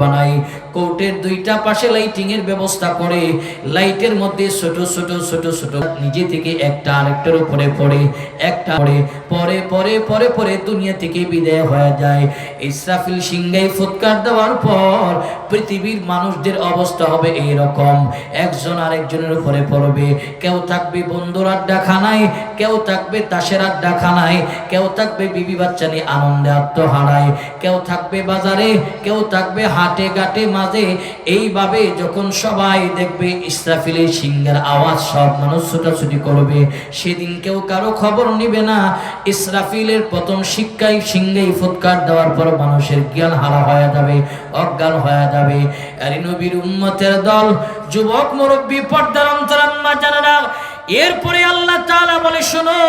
বানাই। কোর্টের দুইটা পাশে লাইটিং এর ব্যবস্থা করে। লাইটের মধ্যে ছোট ছোট ছোট ছোট নিজে থেকে একটা আরেকটার উপরে পড়ে, একটা পড়ে, পরে পরে পরে পরে দুনিয়া থেকে বিদায় হয়ে যায়। ইসরাফিল সিংহাই ফুৎকার দেওয়ার পর পৃথিবীর মানুষদের অবস্থা হবে এই রকম একজন আরেকজনের উপরে পড়বে। কেউ থাকবে বন্ধুর আড্ডা খানায় কেউ থাকবে তাসের আড্ডা খানায় কেউ থাকবে বিবি বাচ্চা নিয়ে আনন্দে আত্মহারায়, কেউ থাকবে বাজারে, কেউ থাকবে হাটে ঘাটে মাঝে, এইভাবে যখন সবাই দেখবে ইসরাফিলের সিংহের আওয়াজ, সব মানুষ ছোটাছুটি করবে, সেদিন কেউ কারও খবর নিবে না। ইসরাফিলের প্রথম শিক্ষায় সিংহেই ফুৎকার দেওয়ার পর মানুষের জ্ঞান হারা হয়ে যাবে, অজ্ঞান হয়ে যাবে। নবীর উম্মতের দল, যুবক, মুরব্বী, পর্দার অন্তরাম্মা জানারা, এরপরে আল্লাহ তাআলা বলে, শোনো,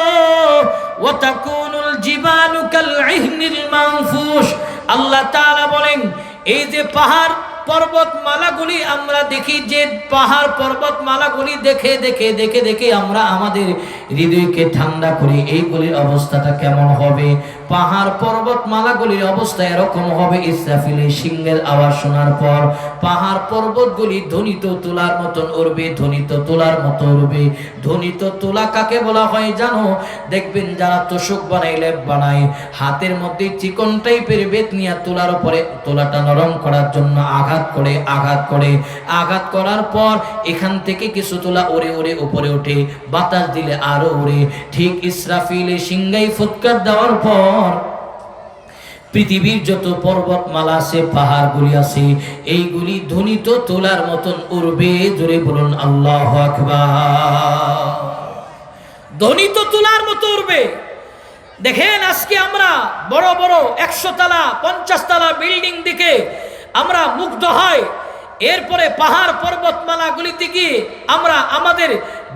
ওয়াতাকুনুল জিবালু কাল ইহনিল মানফুশ আল্লাহ তাআলা বলেন এই যে পাহাড় পর্বতমালাগুলি আমরা দেখি, যে পাহাড় পর্বতমালাগুলি দেখে দেখে দেখে দেখে আমরা আমাদের হৃদয়কে ঠান্ডা করি এইগুলির অবস্থাটা কেমন হবে? পাহাড় পর্বত মালাগুলির অবস্থা এরকম হবে, ইসরাফিলের সিংহের আওয়াজ শোনার পর পাহাড় পর্বতগুলি ধ্বনিত তোলার মতন উড়বে, ধ্বনিত তোলার মতো উড়বে। ধ্বনিত তোলা কাকে বলা হয় জানো? দেখবেন যারা তোষক বানাই লেপ বানায়, হাতের মধ্যে চিকন টাইপের বেত নিয়ে তোলার উপরে তোলাটা নরম করার জন্য আঘাত করে আঘাত করে। আঘাত করার পর এখান থেকে কিছু তোলা ওরে ওরে উপরে ওঠে, বাতাস দিলে আরও ওড়ে ঠিক ইসরাফিলে সিংগাই ফুৎকার দেওয়ার পর পৃথিবীর যত পর্বতমালা আছে, পাহাড়গুলি আছে, এইগুলি ধ্বনিত তোলার মতন উড়বে। জোরে বলুন, আল্লাহ ধ্বনিত তোলার মতো উড়বে। দেখেন, আজকে আমরা বড় বড় একশো তালা পঞ্চাশ তালা বিল্ডিং দিকে আমরা মুগ্ধ হয় এরপরে পাহাড় পর্বতমালাগুলিতে গিয়ে আমরা আমাদের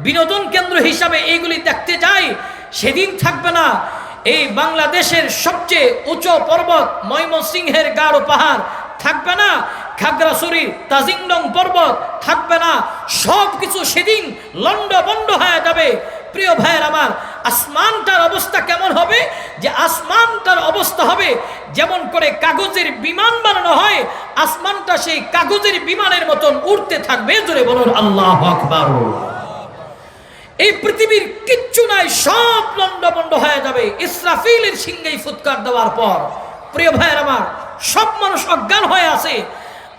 বিনোদন কেন্দ্র হিসাবে এইগুলি দেখতে যাই। সেদিন থাকবে না এই বাংলাদেশের সবচেয়ে উঁচু পর্বত ময়মনসিংহের গাঢ় পাহাড় থাকবে না খাগড়াছড়ির তাজিংডং পর্বত থাকবে না সব কিছু সেদিন লন্ড বন্ড হয়ে যাবে। প্রিয় ভাইয়ের আমার, আসমানটার অবস্থা কেমন হবে? যে আসমানটার অবস্থা হবে যেমন করে কাগজের বিমান বানানো হয়, আসমানটা সেই কাগজের বিমানের মতন উড়তে থাকবে। জোরে বলুন, আল্লাহ আকবার। এই পৃথিবীর কিচ্ছু নাই, সব লন্ডবন্ড হয়ে যাবে। ইসরাফিলের সিংহেই ফুৎকার দেওয়ার পর, প্রিয় ভাইয়ের আমার, সব মানুষ অজ্ঞান হয়ে আছে।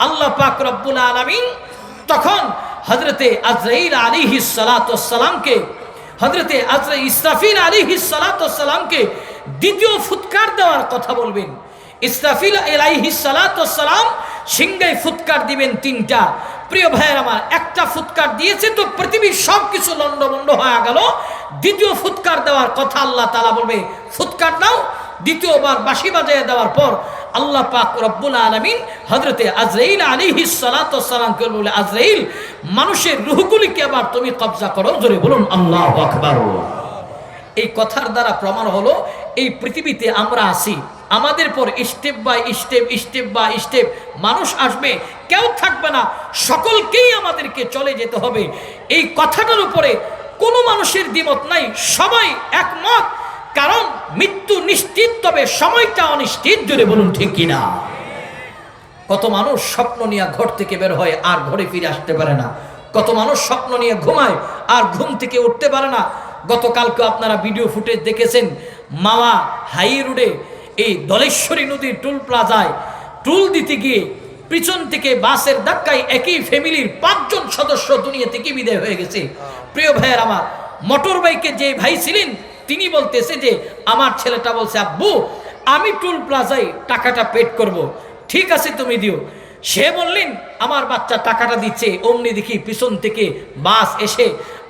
আল্লাহ পাক রব্বুল আলামিন তখন হজরতে আজরাইল আলিহি সালাতামকে হজরতে আজরা ইসরাফিল আলিহি সালাতামকে দ্বিতীয় ফুৎকার দেওয়ার কথা বলবেন। ইসরাফিল আলাইহি সালাতাম সিংহে ফুৎকার দিবেন তিনটা। প্রিয় ভাইয়ের আমার, একটা ফুৎকার দিয়েছে তো পৃথিবীর সব কিছু লন্ডমন্ড হয়ে গেল। দ্বিতীয় ফুৎকার দেওয়ার কথা আল্লাহ তালা বলবে, ফুৎকার দাও দ্বিতীয়বার বাঁশি বাজায় দেওয়ার পর আল্লাহ পাক রব্বুল আলমিন হজরতে আজরাইল আলিহি সালাতামকে বলে, আজরাইল, মানুষের রুহগুলিকে আবার তুমি কবজা করো। জোরে বলুন, আল্লাহ আকবার। এই কথার দ্বারা প্রমাণ হলো, এই পৃথিবীতে আমরা আছি। আমাদের পর step by step step by step মানুষ আসবে, কেউ থাকবে না, সকলকেই আমাদেরকে চলে যেতে হবে। এই কথাটার উপরে কোনো মানুষের দ্বিমত নাই, সবাই একমত, কারণ মৃত্যু নিশ্চিত, তবে সময়টা অনিশ্চিত জুড়ে বলুন ঠিক কিনা? কত মানুষ স্বপ্ন নিয়ে ঘর থেকে বের হয়, আর ঘরে ফিরে আসতে পারে না। কত মানুষ স্বপ্ন নিয়ে ঘুমায়, আর ঘুম থেকে উঠতে পারে না। গতকালকে আপনারা ভিডিও ফুটেজ দেখেছেন, মামা হাই রোডে এই দলেশ্বরী নদীর টুল প্লাজায় টুল দিতে গিয়ে পিছন থেকে বাসের ধাক্কায় একই ফ্যামিলির পাঁচজন সদস্য দুনিয়া থেকে বিদায় হয়ে গেছে? প্রিয় ভাইয়ের আমার, মোটর বাইকে যে ভাই ছিলেন, তিনি বলতেছে যে, আমার ছেলেটা বলছে, আব্বু, আমি টুল প্লাজায় টাকাটা পেড করব। ঠিক আছে তুমি দিও। সে বললেন, আমার বাচ্চা টাকাটা দিচ্ছে। অমনি দেখি পিছন থেকে বাস এসে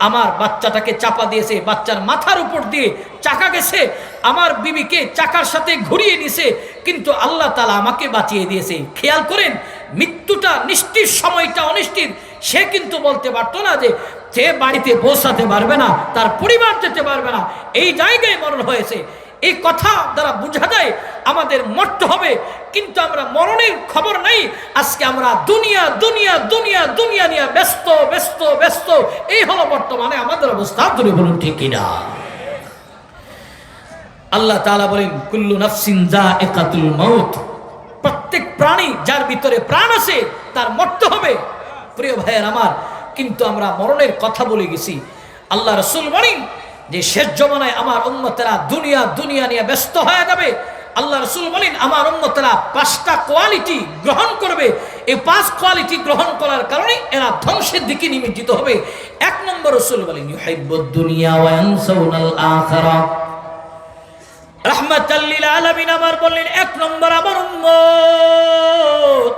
আমার বাচ্চাটাকে চাপা দিয়েছে, বাচ্চার মাথার উপর দিয়ে চাকা গেছে, আমার বিবিকে চাকার সাথে ঘুরিয়ে নিছে কিন্তু আল্লাহ তালা আমাকে বাঁচিয়ে দিয়েছে। খেয়াল করেন, মৃত্যুটা নিশ্চিত সময়টা অনিশ্চিত সে কিন্তু বলতে পারতো না যে, সে বাড়িতে পৌঁছাতে পারবে না, তার পরিবার যেতে পারবে না। এই জায়গায় মরণ হয়েছে। এই কথা দ্বারা বোঝা যায়, আমাদের মরতে হবে। কিন্তু আমরা মরণের খবর নাই। আজকে আমরা দুনিয়া দুনিয়া দুনিয়া দুনিয়া নিয়ে ব্যস্ত ব্যস্ত ব্যস্ত। এই হলো বর্তমানে আমাদের অবস্থা। ধরে বলুন, ঠিক কিনা? আল্লাহ তালা বলেন, কুল্লু নাফসিন যা একাতুল মৌত প্রত্যেক প্রাণী যার ভিতরে প্রাণ আছে, তার মরতে হবে। প্রিয় ভাইয়ের আমার, কিন্তু আমরা মরণের কথা বলে গেছি। আল্লাহ রসুল বলেন যে শেষ জমানায় আমার উন্মতেরা দুনিয়া দুনিয়া নিয়ে ব্যস্ত হয়ে যাবে। আল্লাহ রসুল বলেন, আমার উন্মতেরা পাঁচটা কোয়ালিটি গ্রহণ করবে। এই পাঁচ কোয়ালিটি গ্রহণ করার কারণে এরা ধ্বংসের দিকে নিমজ্জিত হবে। এক নম্বর রসুল বলেন রাহমাতাল্লিল আলামিন আমার বললেন, এক নম্বর আমার উম্মত,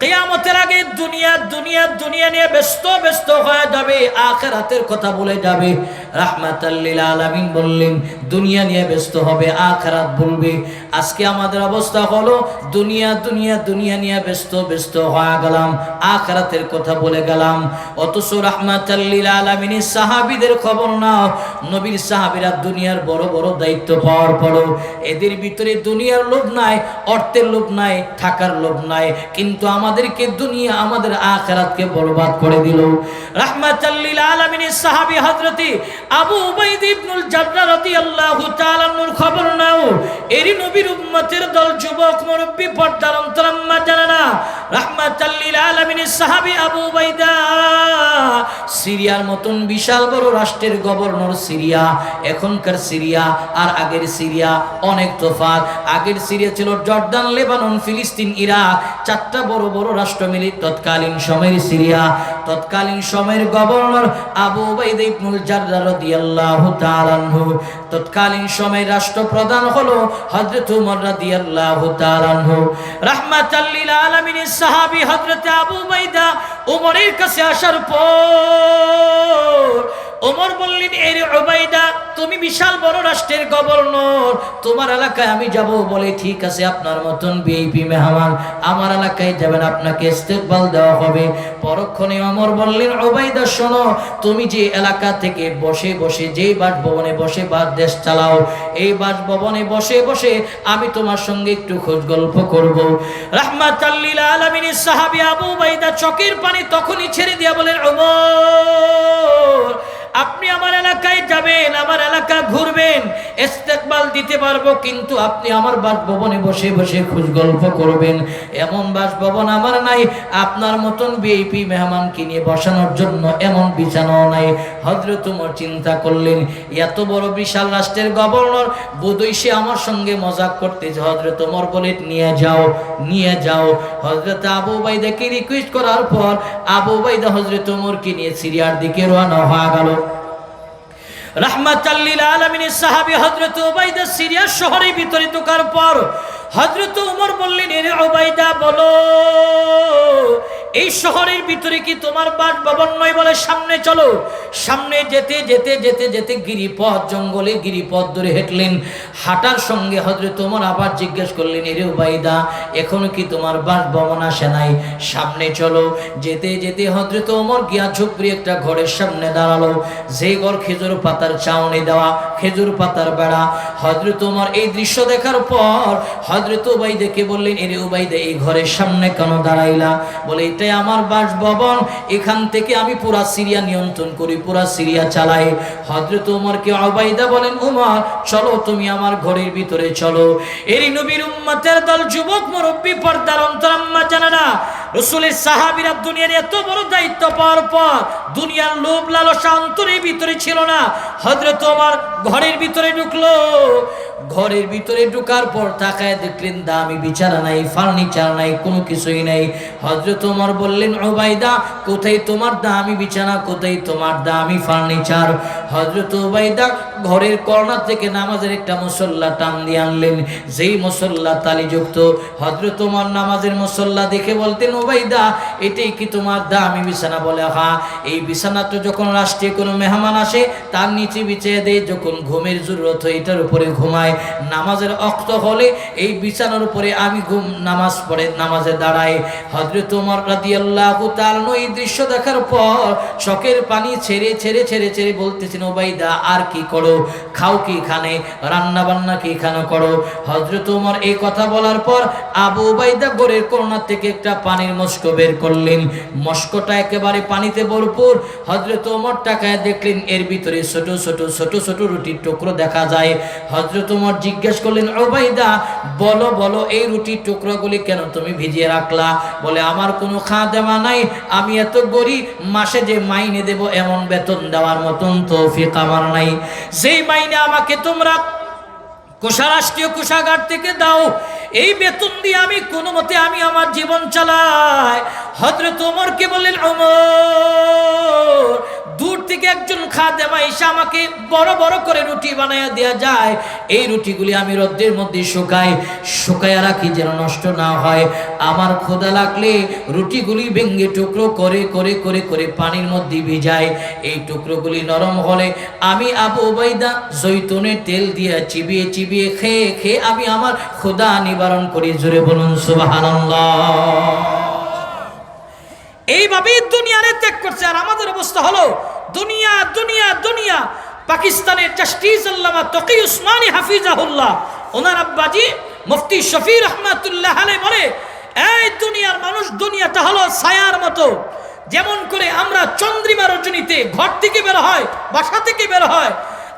কিয়ামতের আগে দুনিয়া দুনিয়া দুনিয়া নিয়ে ব্যস্ত ব্যস্ত হয়ে যাবে, আখেরাতের কথা বলে যাবে। রাহমাতাল্লিল বললেন, দুনিয়া নিয়ে ব্যস্ত হবে, আখেরাত বলবে আজকে আমাদের অবস্থা হলো, দুনিয়া দুনিয়া দুনিয়া নিয়ে ব্যস্ত ব্যস্ত হয়ে গেলাম কথা বলে গেলাম। অথচ সাহাবীদের খবর নাও, নবীর সাহাবীরা দুনিয়ার বড় বড় দায়িত্ব পাওয়ার পরও এদের ভিতরে দুনিয়ার লোভ নাই, অর্থের লোভ নাই, থাকার লোভ নাই। কিন্তু আমাদেরকে দুনিয়া, আমাদের আখেরাতকে বরবাদ করে দিল। রাহমাতাল্লিল আলামিনের সাহাবী আবু উবাইদ ইবনুল জাররা রাদিয়াল্লাহু তাআলা আনহুর খবর নাও। এরি নবীর উম্মতের দল যুবক, মুরব্বি, পর্দার অন্তরাম্মা জানানা রাহমাতাল্লিল আলামিনের সাহাবী আবু উবাইদা। সিরিয়ার মতন বিশাল বড় রাষ্ট্রের গভর্নর সিরিয়া, এখনকার সিরিয়া, আর আগের সিরিয়া অনেক তফাৎ আগের সিরিয়া ছিল জর্দান, লেবানন, ফিলিস্তিন, ইরাক। চারটা বড় বড় রাষ্ট্র মিলে তৎকালীন সময়ের সিরিয়া। তৎকালীন সময়ের governor Abu Ubaid Ibnul Jarrah রাদিয়াল্লাহু তাআলা আনহু। তৎকালীন সময়ে রাষ্ট্রপ্রধান হলো হযরত উমর রাদিয়াল্লাহু তাআলা আনহু। রাহমাতাল লিল আলামিনের সাহাবী হযরত আবু উবাইদা উমরের কাছে আসার পর ওমর বললেন, এর ওবাইদা তুমি বিশাল বড় রাষ্ট্রের গভর্নর। তোমার এলাকায় আমি যাব বলে ঠিক আছে, আপনার মতন বিএপি মেহমান। আমার এলাকায় যাবেন, আপনাকে ইস্তেকবাল দেওয়া হবে। পরক্ষণে অমর বললেন ওবাইদা শোনো, তুমি যে এলাকা থেকে বসে বসে, যে বাসভবনে বসে বাস দেশ চালাও, এই বাসভবনে বসে বসে আমি তোমার সঙ্গে একটু খোঁজ গল্প করব রাহমাতাল্লিল আলামিনের সাহাবী আবু বাইদা চোখের পানি তখনই ছেড়ে দিয়া বলেন ওমর আপনি আমার এলাকায় যাবেন, আমার এলাকা ঘুরবেন, ইস্তেকবাল দিতে পারব, কিন্তু আপনি আমার বাসভবনে বসে বসে খোঁজ গল্প করবেন। এমন বাসভবন আমার নাই, আপনার মতন বিএপি মেহমানকে নিয়ে বসানোর জন্য এমন বিছানাও নাই। হজরত উমর চিন্তা করলেন, এত বড় বিশাল রাষ্ট্রের গভর্নর বোধই সে আমার সঙ্গে মজাক করতেছে। হজরত উমর বলে, নিয়ে যাও নিয়ে যাও। হজরত আবু বাইদাকে রিকোয়েস্ট করার পর, আবু বাইদা হজরত উমরকে নিয়ে সিরিয়ার দিকে রওনা হয়ে গেল। রাহমাতাল্লিল আলামিনের সাহাবি হজরত ওবায়দা সিরিয়া শহরে বিতরিত করার পর হজরত উমর বললেন, এর উবাইদা, বলো এই শহরের ভিতরে কি তোমার বাস ভবন নয় বলে সামনে চলো? সামনে যেতে যেতে যেতে যেতে গিরিপথ, জঙ্গলে গিরিপথ ধরে হেঁটলেন। হাঁটার সঙ্গে হজরত তোমার আবার জিজ্ঞেস করলেন, এরে উবাইদা, এখনও কি তোমার বাস ভবন আসে নাই? সামনে চলো। যেতে যেতে হজরত ওমর গিয়া ঝুপড়ি একটা ঘরের সামনে দাঁড়াল। যে ঘর খেজুর পাতার চাউনি দেওয়া, খেজুর পাতার বেড়া। হজরত ওমর এই দৃশ্য দেখার পর হজরত উবাইদাকে বললেন, এরে উবাইদা, এই ঘরের সামনে কেন দাঁড়াইলা? বলে এটাই আমার বাসভবন, এখান থেকে আমি পুরা সিরিয়া নিয়ন্ত্রণ করি, পুরা সিরিয়া চালাই। হজরত উমরকে অবাইদা বলেন, উমর, চলো তুমি আমার ঘরের ভিতরে চলো। এরই নবীর উম্মতের দল যুবক, মুরব্বী, পর্দার অন্তরাম্মা জানে না রসুলের সাহাবিরা দুনিয়ার এত বড় দায়িত্ব পাওয়ার পর দুনিয়ার লোভ লালসা অন্তরের ভিতরে ছিল না। হজরত আমার ঘরের ভিতরে ঢুকলো। ঘরের ভিতরে ঢুকার পর তাকায় দেখলেন দামি বিছানা নাই ফার্নিচার নাই, কোনো কিছুই নাই। হজরত ওমর বললেন ওবাইদা কোথায় তোমার দামি বিছানা, কোথায় তোমার দামি ফার্নিচার হজরত ওবাইদা ঘরের কর্নার থেকে নামাজের একটা মুসল্লা টান দিয়ে আনলেন। যেই মুসল্লা তালিযুক্ত হজরত ওমর নামাজের মুসল্লা দেখে বলতেন ওবাইদা এটাই কি তোমার দামি বিছানা? বলে, হা, এই বিছানা তো যখন রাষ্ট্রীয় কোনো মেহমান আসে, তার নিচে বিছিয়ে দেয়, যখন ঘুমের জরুরত এটার উপরে ঘুমায়। নামাজের অক্ত হলে এই বিছানার উপরে আমি ঘুম, নামাজ পড়ে, নামাজে দাঁড়াই। হজরত উমর রাদিয়াল্লাহু তাআলা এই দৃশ্য দেখার পর চোখের পানি ছেড়ে ছেড়ে ছেড়ে ছেড়ে বলতেছেন, ওবাইদা, আর কি করো? খাও কি খানে রান্না বান্না কি খানো করো? হজরত উমর এই কথা বলার পর আবু উবাইদা গোরের করোনা থেকে একটা পানির মস্ক বের করলেন। মস্কটা একেবারে পানিতে ভরপুর। হজরত ওমর টাকায় দেখলেন, এর ভিতরে ছোট ছোট ছোট ছোট রুটির টুকরো দেখা যায়। হজরত উমর জিজ্ঞেস করলেন ওবাইদা বলো বলো, এই রুটি টুকরোগুলি কেন তুমি ভিজিয়ে রাখলা? বলে, আমার কোনো খা দেওয়া নাই, আমি এত গরিব, মাসে যে মাইনে দেব এমন বেতন দেওয়ার মতন তৌফিক আমার নাই। যেই মাইনে আমাকে তোমরা কোষা রাষ্ট্রীয় কোষাগার থেকে দাও, এই বেতন দিয়ে আমি কোনো মতে আমি আমার জীবন চালাই। হজরত ওমরকে বললেন, ওমর দূর থেকে একজন খাদেমা এসে আমাকে বড় বড় করে রুটি বানাইয়া দেওয়া যায়। এই রুটিগুলি আমি রোদ্রের মধ্যে শুকাই, শুকাইয়া রাখি যেন নষ্ট না হয়। আমার ক্ষুদা লাগলে রুটিগুলি ভেঙ্গে টুকরো করে করে করে করে পানির মধ্যে ভিজাই। এই টুকরোগুলি নরম হলে আমি আবু ওবাইদা জৈতুনের তেল দিয়ে চিবিয়ে চিবিয়ে খেয়ে খেয়ে আমি আমার ক্ষুদা নিবারণ করি। জোরে বলুন, সুবহানাল্লাহ। এইভাবেই দুনিয়ারে ত্যাগ করছে। আর আমাদের অবস্থা হলো দুনিয়া দুনিয়া দুনিয়া। পাকিস্তানের জাস্টিস আল্লামা তকি উসমানী হাফিজাহুল্লাহ। ওনার আব্বাজি মুফতি শফি রহমাতুল্লাহ আলাই বলে, এই দুনিয়ার মানুষ, দুনিয়াটা হলো ছায়ার মতো। যেমন করে আমরা চন্দ্রিমা রজনীতে ঘর থেকে বের হয়, বাসা থেকে বের হয়,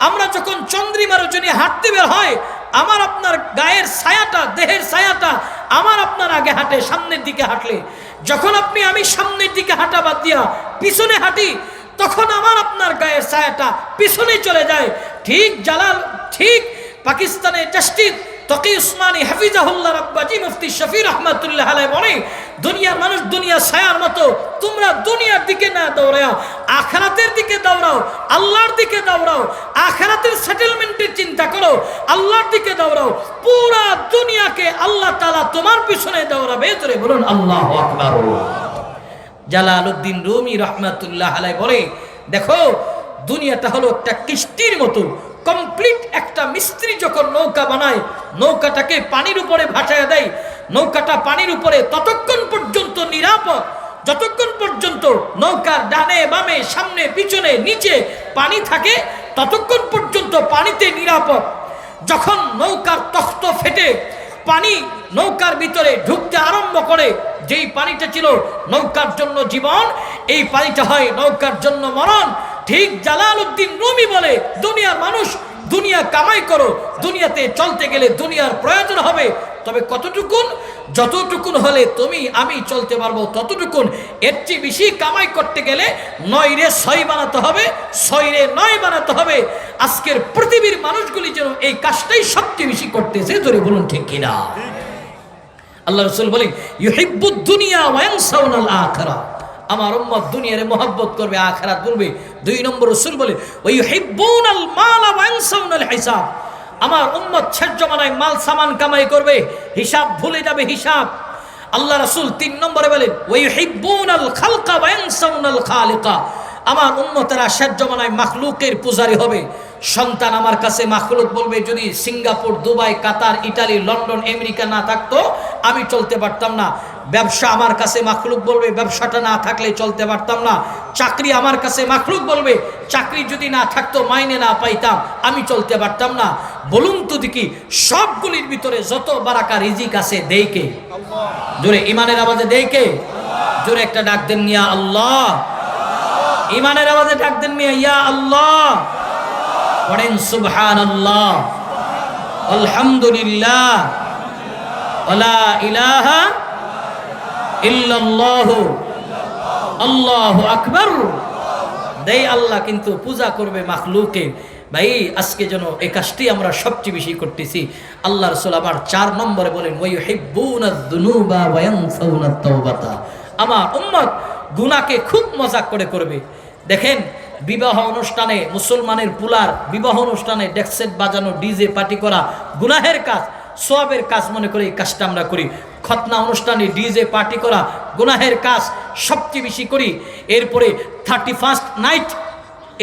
আমরা যখন চন্দ্রিমা রজনী হাঁটতে বের হয়, আমার আপনার গায়ের ছায়াটা, দেহের ছায়াটা আমার আপনার আগে হাঁটে, সামনের দিকে হাঁটলে। যখন আপনি আমি সামনের দিকে হাঁটা বাদ দিয়া পিছনে হাঁটি তখন আমার আপনার গায়ের ছায়াটা পিছনে চলে যায়। ঠিক জালাল, ঠিক পাকিস্তানের জাস্টিস তকি উসমানী হাফিজাহুল্লাহ রাব্বাজি মুফতি শফি রহমাতুল্লাহ আলাই বলে দুনিয়ার মানুষ দুনিয়া ছায়ার মতো, তোমরা দুনিয়ার দিকে না দৌড়াও, আখরাতের দিকে দৌড়াও, আল্লাহর দিকে দৌড়াও, আখরাতের সেটেলমেন্টের চিন্তা করো, আল্লাহর দিকে দৌড়াও, পুরা দুনিয়াকে আল্লাহ তাআলা তোমার পিছনে দৌড়াবে। তোরে বলুন, আল্লাহ আকবার। জালালউদ্দিন রুমি রহমাতুল্লাহ আলাই বলে, দেখো, দুনিয়াটা হলো একটা কিস্তির মতো। কমপ্লিট একটা মিস্ত্রি যখন নৌকা বানায়, নৌকাটাকে পানির উপরে ভাসায় দেয়। নৌকাটা পানির উপরে ততক্ষণ পর্যন্ত নিরাপদ। যতক্ষণ পর্যন্ত নৌকার ডানে, বামে, সামনে, পিছনে, নিচে পানি থাকে, ততক্ষণ পর্যন্ত পানিতে নিরাপদ। যখন নৌকার তখ্ত ফেটে পানি নৌকার ভিতরে ঢুকতে আরম্ভ করে। যেই পানিটা ছিল নৌকার জন্য জীবন, এই পানিটা হয় নৌকার জন্য মরণ। ঠিক জালাল উদ্দিন রুমি বলে, দুনিয়ার মানুষ, দুনিয়া কামাই করো, দুনিয়াতে চলতে গেলে দুনিয়ার প্রয়োজন হবে তবে কতটুকুন, যতটুকুন হলে তুমি, আমি চলতে পারব ততটুকুন। এর চেয়ে বেশি কামাই করতে গেলে নয় রে ছয় বানাতে হবে ছয় রে নয় বানাতে হবে। আজকের পৃথিবীর মানুষগুলি যেন এই কাজটাই সবচেয়ে বেশি করতেছে, ধরে বলুন ঠিক কিনা? আল্লাহ রসুল বলেন, ইউহিব্বুদ দুনিয়া ওয়ায়ানসাউনাল আখিরা আমার উম্মত দুনিয়ারে মোহাব্বত করবে, আখিরাত বলবে। দুই নম্বর রসুল বলে ওই হিব্বুনাল মাল ওয়ায়ানসাউনাল হিসাব আমার উম্মত শেষ জমানায় মাল সামান কামাই করবে, হিসাব ভুলে যাবে, হিসাব। আল্লাহ রাসুল তিন নম্বরে বলেন ওই খালিকা আমার উন্মতেরা শেষ জমানায় মাখলুকের পূজারি হবে। সন্তান আমার কাছে মাখলুক বলবে, যদি Singapore, Dubai, Qatar, Italy, London, America না থাকতো আমি চলতে পারতাম না। ব্যবসা আমার কাছে মাখলুক বলবে, ব্যবসাটা না থাকলে চলতে পারতাম না। চাকরি আমার কাছে মাখলুক বলবে, চাকরি যদি না থাকতো মাইনে না পাইতাম, আমি চলতে পারতাম না। বলুন তো দেখি, সবগুলির ভিতরে যত বারাকা রিজিক আছে দেইকে জোরে ইমানের আওয়াজে দেইকে জোরে একটা ডাক দেন মিয়া আল্লাহ। ইমানের আওয়াজে ডাক দেন মিয়া ইয়া আল্লাহ। পড়েন সুবহান আল্লাহ আলহামদুলিল্লাহ। পূজা করবে মাখলুকে। ভাই, আজকে যেন এই কাজটি আমরা সবচেয়ে বেশি করতেছি। আল্লাহ রসুল আবার চার নম্বরে বলেন ওই হিব্বুনা দুনুবা ওয়ায়ানসাউনা তাওবাতা। আমার উম্মত গুনাহকে খুব মজা করে করবে। দেখেন, বিবাহ অনুষ্ঠানে মুসলমানের পুলার বিবাহ অনুষ্ঠানে ডেক্সেট বাজানো, ডিজে পার্টি করা, গুনাহের কাজ। সোয়াবের কাজ মনে করে এই কাজটা আমরা করি। খতনা অনুষ্ঠানে ডিজে পার্টি করা, গুনাহের কাজ সবচেয়ে বেশি করি। এরপরে থার্টি ফার্স্ট নাইট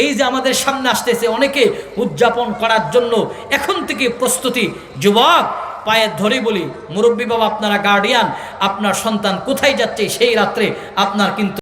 এই যে আমাদের সামনে আসতেছে অনেকে উদযাপন করার জন্য, এখন থেকে প্রস্তুতি। যুবক, পায়ে ধরে বলি, মুরব্বী বাবা আপনারা গার্ডিয়ান আপনার সন্তান কোথায় যাচ্ছে সেই রাত্রে আপনার কিন্তু